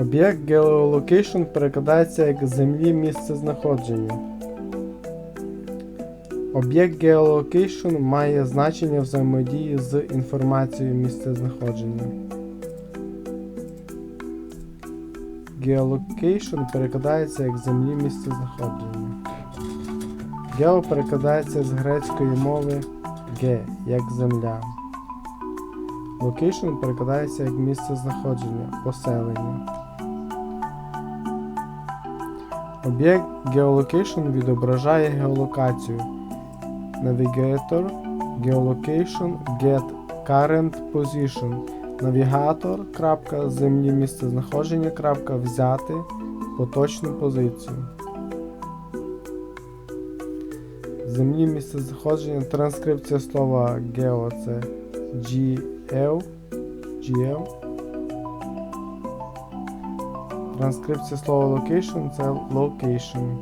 Об'єкт geolocation перекладається як землі місце знаходження. Об'єкт geolocation має значення взаємодії з інформацією місця знаходження. Geolocation перекладається як землі місце знаходження. Гео перекладається з грецької мови ге, як земля. Location перекладається як місце знаходження, поселення. Об'єкт geolocation відображає геолокацію. Navigator geolocation get current position. Навігатор. землі місце знаходження. взяти поточну позицію. Землі місце знаходження. Транскрипція слова geo це GL. GL. Транскрипція слова location це location.